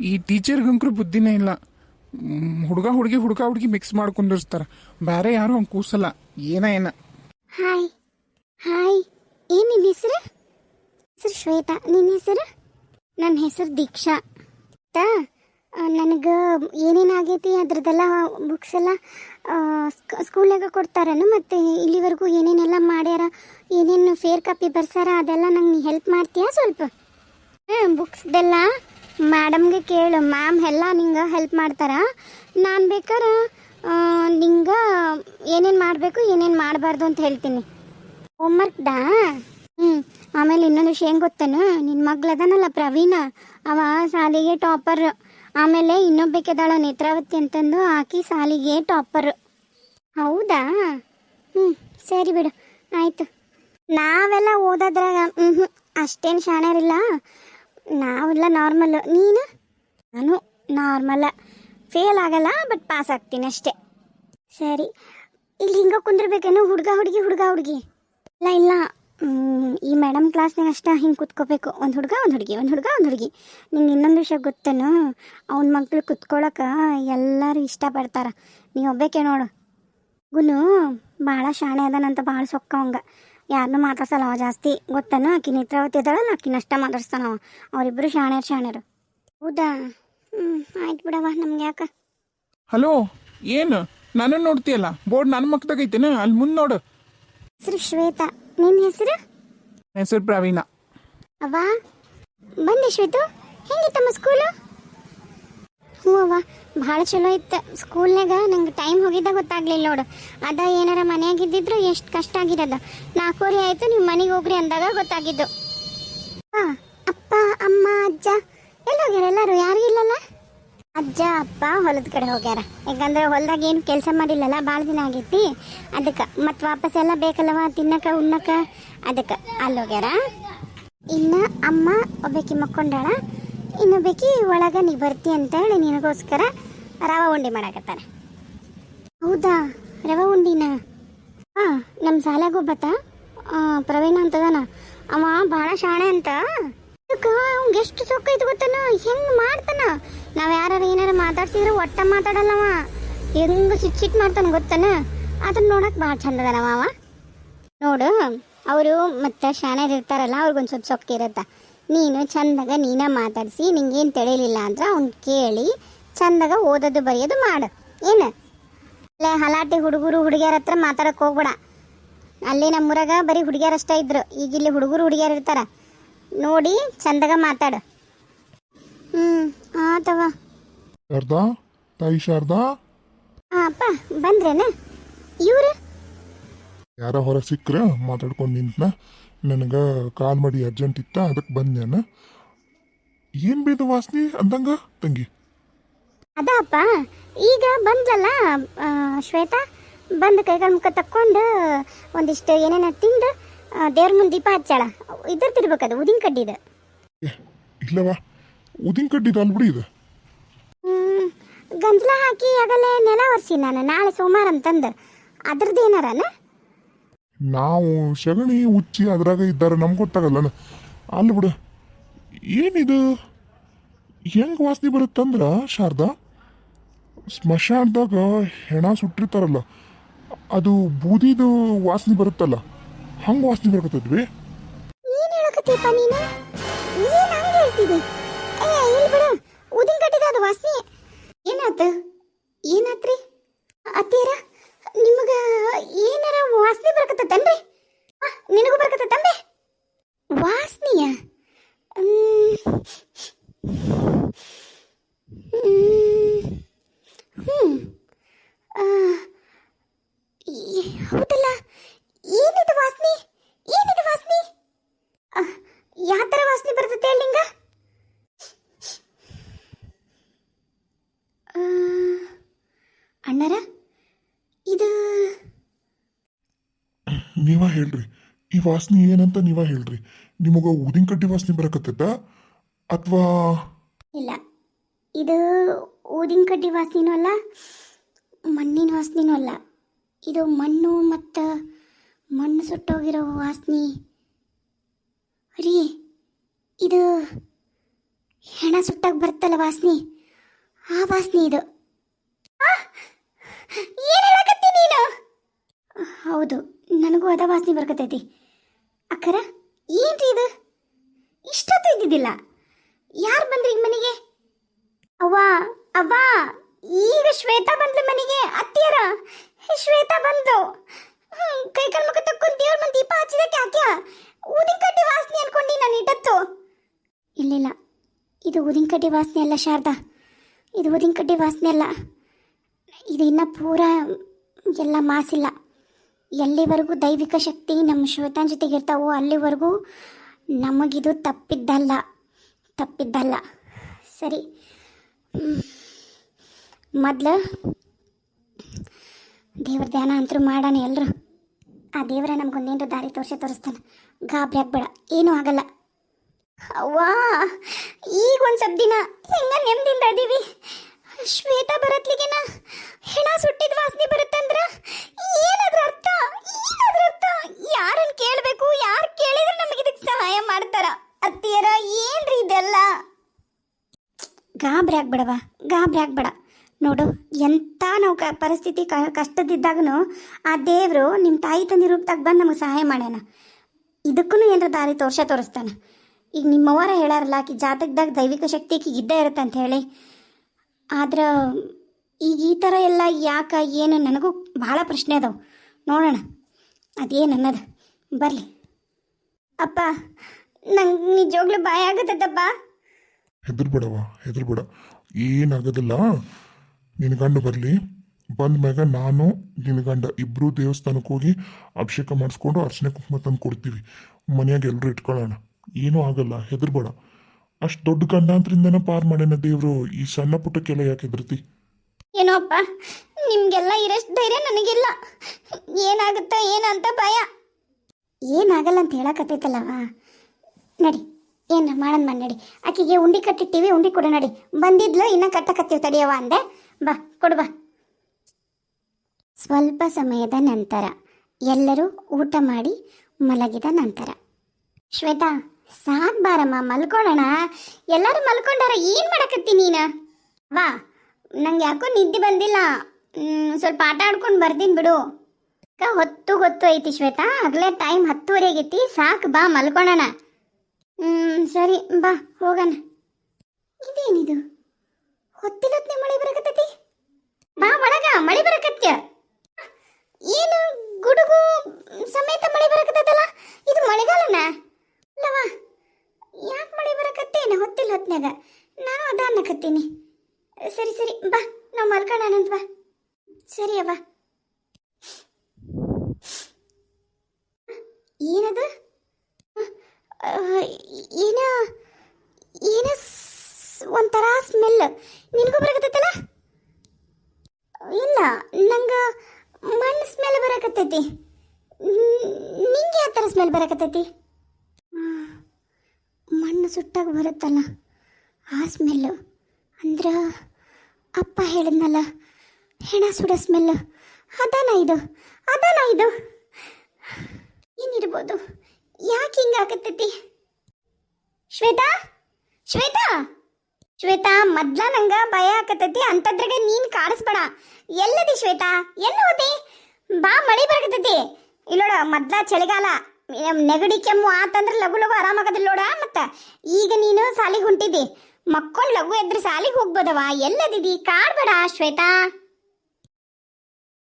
ಈ ಟೀಚರ್ಗಂಕರು ಬುದ್ಧಿನೇ ಇಲ್ಲ. ಹುಡುಗ ಹುಡುಗಿ ಹುಡುಗ ಹುಡುಗಿ ಮಿಕ್ಸ್ ಮಾಡ್ಕೊಂಡಿರ್ತಾರ. ಬೇರೆ ಯಾರು ಹಂಗೆ ಕೂಸಲ್ಲ. ಏನ ಏನ. ಹಾಯ್. ಹಾಯ್. ಏನ್ ನಿನ್ನ ಹೆಸರು? ಹೆಸರು ಶ್ವೇತಾ. ನಿನ್ನ ಹೆಸರು? ನನ್ನ ಹೆಸರು ದೀಕ್ಷಾ ತಾ ನನಗೆ ಏನೇನಾಗೈತಿ ಅದ್ರದ್ದೆಲ್ಲ ಬುಕ್ಸ್ ಎಲ್ಲ ಸ್ಕೂಲಾಗ ಕೊಡ್ತಾರನು? ಮತ್ತು ಇಲ್ಲಿವರೆಗೂ ಏನೇನೆಲ್ಲ ಮಾಡ್ಯಾರ? ಏನೇನು ಫೇರ್ ಕಾಪಿ ಬರ್ಸಾರ ಅದೆಲ್ಲ ನಂಗೆ ಹೆಲ್ಪ್ ಮಾಡ್ತೀಯಾ ಸ್ವಲ್ಪ? ಹಾಂ ಬುಕ್ಸ್ದೆಲ್ಲ ಮ್ಯಾಡಮ್ಗೆ ಕೇಳು ಮ್ಯಾಮ್ ಎಲ್ಲ ನಿಂಗೆ ಹೆಲ್ಪ್ ಮಾಡ್ತಾರೆ? ನಾನು ಬೇಕಾರೆ ನಿಂಗೆ ಏನೇನು ಮಾಡಬೇಕು, ಏನೇನು ಮಾಡಬಾರ್ದು ಅಂತ ಹೇಳ್ತೀನಿ. ಹೋಮ್ವರ್ಕ್ದಾ ಹ್ಞೂ ಆಮೇಲೆ ಇನ್ನೊಂದು ವಿಷಯ ಹೆಂಗೆ ಗೊತ್ತೇನು? ನಿನ್ನ ಮಗ್ಳದನಲ್ಲ ಪ್ರವೀಣ, ಅವ ಸಾಲಿಗೆ ಟಾಪರ್ ಆಮೇಲೆ ಇನ್ನೊಬ್ಬಕ್ಕೆದಾಳ ನೇತ್ರಾವತಿ ಅಂತಂದು ಆಕಿ ಸಾಲಿಗೆ ಟಾಪರ್ ಹೌದಾ? ಹ್ಞೂ ಸರಿ ಬಿಡು, ಆಯಿತು. ನಾವೆಲ್ಲ ಓದೋದ್ರಾಗ ಹ್ಞೂ ಅಷ್ಟೇನು ಶಾಣ್ಯರಿಲ್ಲ ನಾವೆಲ್ಲ ನಾರ್ಮಲ್ ನೀನು? ನಾನು ನಾರ್ಮಲ್ ಫೇಲ್ ಆಗಲ್ಲ ಬಟ್ ಪಾಸ್ ಆಗ್ತೀನಿ ಅಷ್ಟೇ. ಸರಿ. ಇಲ್ಲಿ ಹಿಂಗೆ ಕುಂದಿರ್ಬೇಕೇನು ಹುಡುಗ, ಹುಡುಗಿ ಹುಡುಗ, ಹುಡುಗಿ. ಇಲ್ಲ ಇಲ್ಲ. ಈ ಮೇಡಮ್ ಕ್ಲಾಸ್ನಾಗ ಅಷ್ಟೇ ಹಿಂಗೆ ಕುತ್ಕೋಬೇಕು. ಒಂದು ಹುಡುಗ, ಒಂದು ಹುಡುಗಿ, ಒಂದು ಹುಡುಗ, ಒಂದು ಹುಡುಗಿ. ನಿಂಗೆ ಇನ್ನೊಂದು ವಿಷಯ ಗೊತ್ತೇನು? ಅವನ ಮಕ್ಳು ಕುತ್ಕೊಳಕ್ಕೆ ಎಲ್ಲರೂ ಇಷ್ಟಪಡ್ತಾರೆ. ನೀ ಒಬ್ಬೇಕೆ ನೋಡು. ಗುನು ಭಾಳ ಶಾಣೆ ಅದಾನಂತ ಭಾಳ ಸೊಕ್ಕ ಅವಂಗ. ಯಾರನ್ನೂ ಮಾತಾಡ್ಸಲ್ಲ ಅವ ಜಾಸ್ತಿ. ಗೊತ್ತನ? ಆಕಿ ನೇತ್ರಾವತಿ ಇದ್ದಾಳಲ್ಲ ಆಕಿನ ಅಷ್ಟ ಮಾತಾಡ್ಸ್ತಾನ ಅವರಿಬ್ರು ಅವರಿಬ್ಬರು ಶಾಣ್ಯರು ಶಾಣ್ಯರು. ಹೌದಾ? ಹ್ಞೂ ಆಯ್ತು ಬಿಡವ ನಮ್ಗೆ ಯಾಕೆ? ಹಲೋ ಏನು? ನಾನು ನೋಡ್ತೀಯಲ್ಲ? ಬೋರ್ಡ್ ನನ್ನ ಮಕ್ದಾಗ ಐತೇನ? ಅಲ್ಲಿ ಮುಂದೆ ನೋಡು. ಹೆಸರು ಶ್ವೇತಾ. ನಿನ್ನ ಹೆಸರು? ಹೆಸರು ಪ್ರವೀಣ. ಅವ್ವ? ಬಂದೆ ಶ್ವೇತು. ಹೆಂಗಿತ್ತಮ್ಮ ಸ್ಕೂಲು ಹ್ಞೂ ಅವ್ವ. ಭಾಳ ಚಲೋ ಇತ್ತು. ಸ್ಕೂಲ್ನಾಗ ನಂಗೆ ಟೈಮ್ ಹೋಗಿದ್ದ ಗೊತ್ತಾಗ್ಲಿಲ್ಲ ನೋಡು. ಅದ ಏನಾರ ಮನ್ಯಾಗ ಇದ್ದಿದ್ರು ಎಷ್ಟು ಕಷ್ಟ ಆಗಿರೋದು. ನಾಲ್ಕೂವರೆ ಆಯಿತು ನೀವು ಮನೆಗೆ ಹೋಗ್ರಿ ಅಂದಾಗ ಗೊತ್ತಾಗಿದ್ದು. ಆ, ಅಪ್ಪ ಅಮ್ಮ ಅಜ್ಜ. ಎಲ್ಲ ಹೋಗ್ಯಾರ ಎಲ್ಲರೂ? ಯಾರು ಇಲ್ಲಲ್ಲ? ಅಜ್ಜ ಅಪ್ಪ ಹೊಲದ ಕಡೆ ಹೋಗ್ಯಾರ. ಯಾಕಂದ್ರೆ ಹೊಲದಾಗ ಏನು ಕೆಲಸ ಮಾಡಿಲ್ಲಲ್ಲ ಭಾಳ ದಿನ ಆಗೈತಿ. ಅದಕ್ಕೆ ಮತ್ತು ವಾಪಸ್ ಎಲ್ಲ ಬೇಕಲ್ಲವ ತಿನ್ನಕ ಉಣ್ಣಕ? ಅದಕ್ಕೆ ಅಲ್ಲಿ ಹೋಗ್ಯಾರ. ಇನ್ನು ಅಮ್ಮ ಒಬ್ಬಾಕಿ ಮಕ್ಕೊಂಡಾಳ. ಇನ್ನೊಬ್ಬಾಕಿ ಒಳಗೆ ನೀ ಬರ್ತಿ ಅಂತ ಹೇಳಿ ನಿನಗೋಸ್ಕರ ರವ ಉಂಡೆ ಮಾಡಾಕತ್ತಾರೆ ಹೌದಾ? ರವೆ ಉಂಡಿನ? ಹಾಂ ನಮ್ಮ ಸಾಲಾಗ ಒಬ್ಬತ್ತ ಪ್ರವೀಣ ಅಂತದಾನ. ಅವ ಭಾಳ ಶಾಣೆ ಅಂತ. ಅವ್ಗೆ ಎಷ್ಟು ಸೊಕ್ಕ ಐತೆ ಗೊತ್ತಾನ? ಹೆಂಗ್ ಮಾಡ್ತಾನ? ನಾವು ಯಾರು ಏನಾರ ಮಾತಾಡ್ಸಿದ್ರೆ ಒಟ್ಟ ಮಾತಾಡಲ್ಲವ ಹೆಂಗೆ ಸಿಟ್ ಮಾಡ್ತಾನೆ ಗೊತ್ತಾನ? ಅದನ್ನ ನೋಡಕ್ಕೆ ಭಾಳ ಚಂದ ಅದಾನವ ನೋಡು, ಅವರು ಮತ್ತೆ ಶಾಣೆ ಇರ್ತಾರಲ್ಲ, ಅವ್ರಿಗೊಂದು ಸ್ವಲ್ಪ ಸೊಕ್ಕ ಇರುತ್ತೆ. ನೀನು ಚಂದಾಗ ನೀನ ಮಾತಾಡಿಸಿ ನಿಂಗೇನು ತಿಳಿಲಿಲ್ಲ ಅಂದ್ರೆ ಅವ್ನು ಕೇಳಿ ಚಂದಾಗ ಓದೋದು ಬರೆಯೋದು ಮಾಡು. ಏನು? ಅಲ್ಲೇ ಹಲಾಟಿ ಹುಡುಗರು ಹುಡುಗಿಯರ ಹತ್ರ ಮಾತಾಡಕ್ಕೆ ಹೋಗ್ಬೇಡ. ಅಲ್ಲಿ ನಮ್ಮೂರಾಗ ಬರೀ ಹುಡುಗಿಯರಷ್ಟೇ ಇದ್ರು. ಈಗ ಇಲ್ಲಿ ಹುಡುಗರು ಹುಡುಗಿಯರು ಇರ್ತಾರ. ನೋಡಿ ಚಂದಾಗ ಮಾತಾಡು. ಹ್ಮ್ ಆತವ ಶಾರದಾ ತಾಯಿ ಶಾರದಾ? ಅಪ್ಪ ಬಂದ್ರೇನ? ಇವ್ರು? ಯಾರ ಹೊರ ಸಿಕ್ಕ್ರ ಮಾತಾಡ್ಕೊಂಡು ನಿಂತ ನನಗೆ ಕಾಲ್ ಮಾಡಿ ಅರ್ಜೆಂಟ್ ಇತ್ತ ಅದಕ್ಕೆ ಬಂದ್ಯಾನ ಏನು ಬೇದ ವಾಸನೆ? ಅಂದಂಗ ತಂಗಿ. ಅದಪ್ಪ ಈಗ ಬಂದಲ್ಲ ಶ್ವೇತಾ? ಬಂದು ಕೈಗಳ ಮುಖ ತಕ್ಕೊಂಡು ಒಂದಿಷ್ಟು ಏನೇನ ತಿಂದು ದೇವ್ರ ಮುಂದೆ ದೀಪ ಹಚ್ಚಾಳ. ಇದ್ರತಿರ್ಬೇಕದು ಉದಿನ ಕಡ್ಡಿದ. ಇಲ್ಲವಾ ಉದಿನ ಕಡ್ಡಿದ ಅಲ್ಬಿಡಿ ಇದು. ಗಂಜಲ ಹಾಕಿ ಆಗಲೇ ನೆಲ ಒರೆಸಿ ನಾನು ನಾಳೆ ಸೋಮವಾರ ಅಂತಂದು ಅದ್ರದ್ದು ಏನಾರನ ನಾವು ಸಗಣಿ ಉಚ್ಚಿ ಅದ್ರಾಗ ಇದ್ದಾರೆ, ನಮ್ಗೆ ಗೊತ್ತಾಗಲ್ಲ. ಅಲ್ಲಿ ಬಿಡು. ಏನಿದು? ಹೆಂಗೆ ವಾಸನೆ ಬರುತ್ತಂದ್ರ ಶಾರದಾ? ಸ್ಮಶಾನದಾಗ ಹೆಣ ಸುಟ್ಟಿರ್ತಾರಲ್ಲ, ಅದು ಬೂದಿದು ವಾಸನೆ ಬರುತ್ತಲ್ಲ, ಹಂಗೆ ವಾಸನೆ ವಾಸನೆ. ಏನಾತ? ಏನಾತ್ರಿ? ಅತ್ತೀರ ನಿಮಗ ಏನಾರ ವಾಸನೆ ಬರಕತ್ತೇನ್ರಿ ನಿನಗೂ ಬರಕತ್ತಂಬೆ ವಾಸನೆಯ? ಹೌದಲ್ಲ. ಏನಿದು ವಾಸನೆ? ಏನಿದು ವಾಸನೆ? ಯಾವ ಥರ ವಾಸನೆ ಬರ್ತೈತೆ ಹೇಳಿಂಗ ಅಣ್ಣರ ಇದು ನೀವ ಹೇಳ್ರಿ. ಈ ವಾಸನೆ ಏನಂತ ನೀವ ಹೇಳ್ರಿ. ನಿಮಗ ಊದಿನ ಕಡ್ಡಿ ವಾಸನೆ ಬರಕತ್ತೈತ ಅಥವಾ? ಇಲ್ಲ. ಇದು ಊದಿನ ಕಡ್ಡಿ ವಾಸನೆನೂ ಅಲ್ಲ, ಮಣ್ಣಿನ ವಾಸನೆನೂ ಅಲ್ಲ. ಇದು ಮಣ್ಣು ಮತ್ತು ಮಣ್ಣು ಸುಟ್ಟೋಗಿರೋ ವಾಸನೆ. ರೀ, ಇದು ಹೆಣ ಸುಟ್ಟಾಗ ಬರ್ತಲ್ಲ ವಾಸನೆ. ಆ ವಾಸನೆ ಇದು. ಹೌದು. ನನಗೂ ಅದ ವಾಸನೆ ಬರ್ಕತೈತಿ. ಅಕ್ಕರ, ಏನ್ರಿ ಇದು? ಇಷ್ಟೊತ್ತು ಇದ್ದಿದ್ದಿಲ್ಲ. ಯಾರು ಬಂದ್ರಿ ಮನೆಗೆ? ಅವ್ವ ಅವ್ವ, ಈಗ ಶ್ವೇತಾ ಬಂದ್ಲು ಮನೆಗೆ, ಅತ್ತಿಯರ? ಶ್ವೇತಾ ಬಂದು ಕೈ ಕಾಲು ಮುಖ ತಕ್ಕೊಂಡು ದೇವ್ರ ಮನೆ ದೀಪ ಹಚ್ಚಿದಕ್ಕೆ ಯಾಕೆ ಊದಿನ ಕಡ್ಡಿ ವಾಸನೆ ಅನ್ಕೊಂಡಿ ನಾನು ಇಟ್ಟತ್ತು. ಇಲ್ಲಿಲ್ಲ. ಇದು ಊದಿನ ಕಡ್ಡಿ ವಾಸನೆ ಅಲ್ಲ ಶಾರದಾ. ಇದು ಊದಿನ ಕಡ್ಡಿ ವಾಸನೆ ಅಲ್ಲ. ಇದು ಇನ್ನ ಪೂರ ಎಲ್ಲ ಮಾಸಿಲ್ಲ. ಎಲ್ಲಿವರೆಗೂ ದೈವಿಕ ಶಕ್ತಿ ನಮ್ಮ ಶ್ವೇತನ ಜೊತೆಗೆ ಇರ್ತಾವೋ ಅಲ್ಲಿವರೆಗೂ ನಮಗಿದು ತಪ್ಪಿದ್ದಲ್ಲ ತಪ್ಪಿದ್ದಲ್ಲ. ಸರಿ. ಮೊದಲು ದೇವ್ರ ಧ್ಯಾನ ಅಂತರೂ ಮಾಡೋಣ ಎಲ್ಲರೂ ಆ ದೇವರ ನಮ್ಗೊಂದೇನು ದಾರಿ ತೋರಿಸಿ, ತೋರಿಸ್ತಾನೆ. ಗಾಬರಿ ಆಗ್ಬೇಡ. ಏನೂ ಆಗಲ್ಲ. ಅವ್ವಾ, ಈಗ ಒಂದು ಸ್ವಲ್ಪ ದಿನ ಹೆಂಗ ನೆಮ್ಮದಿಂದ ಅದೀವಿ ಶ್ವೇತಾ ಬರತ್ಲಿಗೆನ ಹೆಣ ಸುಟ್ಟಿದ ವಾಸನೆ ಬರುತ್ತಂದ್ರ ಏನದ್ರ ಅರ್ಥ ಅರ್ಥ ಯಾರನ್ನ ಕೇಳಬೇಕು, ಯಾರು ಕೇಳಿದ್ರೆ ನಮಗೆ ಇದಕ್ಕೆ ಸಹಾಯ ಮಾಡ್ತಾರ. ಅತ್ತಿಯರ ಏನ್ರಿ ಇದೆಲ್ಲ? ಗಾಬರಿ ಆಗ್ಬೇಡವ ಗಾಬರಿ ಆಗ್ಬೇಡ. ನೋಡು ಎಂಥ ನಾವು ಕ, ಪರಿಸ್ಥಿತಿ ಕ, ಕಷ್ಟದಿದ್ದಾಗನು ಆ ದೇವರು ನಿಮ್ಮ ತಾಯಿ ತಂದೆ ರೂಪದಾಗ ಬಂದು ನಮಗೆ ಸಹಾಯ ಮಾಡ್ಯಾನ. ಇದಕ್ಕೂ ಏನರ ದಾರಿ ತೋರ್ಸ ತೋರಿಸ್ತಾನ. ಈಗ ನಿಮ್ಮವರ ಹೇಳಾರಲ್ಲ ಆಕಿ ಜಾತಕದಾಗ ದೈವಿಕ ಶಕ್ತಿ ಆಕಿ ಇದ್ದೇ ಇರುತ್ತೆ ಅಂತ ಹೇಳಿ. ಆದ್ರೆ, ಈಗ ಈ ಥರ ಎಲ್ಲ ಯಾಕ, ಏನು, ನನಗೂ ಭಾಳ ಪ್ರಶ್ನೆ ಅದಾವೆ. ನೋಡೋಣ. ಅದೇನು ಅನ್ನೋದು ಬರಲಿ. ಅಪ್ಪ ನಂಗೆ ನಿಜವಾಗ್ಲೂ ಭಯ ಆಗತ್ತಪ್ಪ ಹೆದರ್ಬೇಡವ ಹೆದರ್ಬೇಡ. ಏನಾಗೋದಿಲ್ಲ. ನಿನ್ನ ಗಂಡ ಬರಲಿ. ಬಂದ ಮ್ಯಾಗ ನಾನು ನಿನ್ನ ಗಂಡ ಇಬ್ಬರು ದೇವಸ್ಥಾನಕ್ಕೆ ಹೋಗಿ ಅಭಿಷೇಕ ಮಾಡಿಸ್ಕೊಂಡು ಅರ್ಚನೆ ಕುಂಕುಮ ತಂದು ಕೊಡ್ತೀವಿ. ಮನೆಯಾಗ ಎಲ್ಲರೂ ಇಟ್ಕೊಳ್ಳೋಣ ಏನೂ ಆಗಲ್ಲ ಹೆದರ್ಬೇಡ. ಅಷ್ಟು ದೊಡ್ಡ ಗಂಡಾಂತರಿಂದನ ಪಾರ್ ಮಾಡ್ಯಾನ ದೇವರು. ಈ ಸಣ್ಣ ಪುಟ್ಟಕ್ಕೆಲ್ಲ ಯಾಕೆ ಹೆದರ್ತಿ? ಏನೋ ಅಪ್ಪ ನಿಮಗೆಲ್ಲ ಇರೋಷ್ಟು ಧೈರ್ಯ ನನಗಿಲ್ಲ. ಏನಾಗುತ್ತೋ ಏನಂತ ಭಯ. ಏನಾಗಲ್ಲ ಅಂತ ಹೇಳಕತ್ತೈತಲ್ಲವ ನಡಿ, ಏನ ಮಾಡೋಣ ಮಾಡಿ ನಡಿ. ಆಕಿಗೆ ಉಂಡಿ ಕಟ್ಟಿಟ್ಟಿವಿ, ಉಂಡಿ ಕೊಡು ನಡಿ. ಬಂದಿದ್ಲು, ಇನ್ನ ಕಟ್ಟಕತ್ತೀವಿ ತಡಿಯವ ಅಂದೆ. ಬಾ, ಕೊಡು ಬಾ. ಸ್ವಲ್ಪ ಸಮಯದ ನಂತರ ಎಲ್ಲರೂ ಊಟ ಮಾಡಿ ಮಲಗಿದ ನಂತರ. ಶ್ವೇತಾ, ಸಾಕ್ ಬಾರಮ್ಮ, ಮಲ್ಕೊಳ್ಳೋಣ. ಎಲ್ಲರೂ ಮಲ್ಕೊಂಡಾರ, ಏನು ಮಾಡಕತ್ತಿ ನೀನ? ವಾ, ನಂಗೆ ಯಾಕೋ ನಿದ್ದೆ ಬಂದಿಲ್ಲ. ಸ್ವಲ್ಪ ಆಟ ಆಡ್ಕೊಂಡು ಬರ್ತೀನಿ ಬಿಡು. ಹೊತ್ತು ಗೊತ್ತು ಐತಿ ಶ್ವೇತಾ. ಆಗ್ಲೇ ಟೈಮ್ ಹತ್ತುವರೆ ಆಗೈತಿ. ಸಾಕು, ಬಾ ಮಲ್ಕೊಳ್ಳೋಣ ಹ್ಮ್, ಸರಿ, ಬಾ, ಹೋಗೋಣ. ಇದೇನಿದು? ಹೊತ್ತಿಲೊತ್ನೆ ಮಳೆ ಬರಕತ್ತೈತಿ? ಬಾ, ಒಳಗ, ಮಳೆ ಬರಕತ್ಯ ಏನು, ಗುಡುಗು ಸಮೇತ ಮಳೆ ಬರಕತ್ತಲ್ಲ ಇದು ಮಳೆಗಾಲನ? ಅಲ್ಲವಾ ಯಾಕೆ ಮಳೆ ಬರಕತ್ತೇನ ಹೊತ್ತಿಲ್ಲ ಹೊತ್ನ್ಯಾಗ. ನಾನು ಅದ ಅನ್ನಕತ್ತೀನಿ ಸರಿ ಸರಿ, ಬಾ, ನಾವು ಮಲ್ಕೊಳ್ಳೋಣಂತ ಬಾ. ಸರಿ, ಅವ್ವ. ಏನದು? ಏನ ಏನ ಒಂಥರ ಸ್ಮೆಲ್ ನಿನಗೂ ಬರಕತ್ತೈತಲ್ಲ? ಇಲ್ಲ, ನಂಗೆ ಮಣ್ಣು ಸ್ಮೆಲ್ ಬರಕತ್ತೈತಿ. ನಿಂಗೆ ಯಾವ ಥರ ಸ್ಮೆಲ್ ಬರಕತ್ತೈತಿ. ಮಣ್ಣು ಸುಟ್ಟಾಗ ಬರುತ್ತಲ್ಲ, ಆ ಸ್ಮೆಲ್ಲು ಅಂದ್ರೆ ಅಪ್ಪ ಹೇಳಿದ್ನಲ್ಲ, ಹೆಣ ಸುಡೋ ಸ್ಮೆಲ್ಲು ಅದಾನ ಇದು ಅದಾನ ಇದು. ಏನಿರ್ಬೋದು? ಯಾಕೆ ಹಿಂಗಾಗತ್ತೈತಿ? ಶ್ವೇತಾ? ಶ್ವೇತಾ? ಶ್ವೇತಾ, ಮೊದ್ಲ ನಂಗ ಭಯ ಆಕತೈತಿ ಅಂತದ್ರಾಗ ನೀನ್ ಕಾಡಿಸ್ಬೇಡ. ಎಲ್ಲದಿ ಶ್ವೇತಾ? ಎಲ್ಲಿ ಹೋತಿ ಬಾ, ಮಳಿ ಬರಕತ್ತೈತಿ. ಇಲ್ಲೋಡ ಮೊದ್ಲ ಚಳಿಗಾಲ. ನೆಗಡಿ ಕೆಮ್ಮು ಆತಂದ್ರೆ ಲಘು ಲಘು ಆರಾಮಾಗದಿಲ್ಲ ನೋಡ ಮತ್ತ. ಈಗ ನೀನು ಸಾಲಿಗೆ ಹೊಂಟಿದಿ. ಮಕ್ಕಳು ಲಘು ಎದ್ರೆ ಸಾಲಿಗೆ ಹೋಗ್ಬೋದವ ಎಲ್ಲದಿದಿ? ಕಾಡ್ಬೇಡ, ಶ್ವೇತಾ.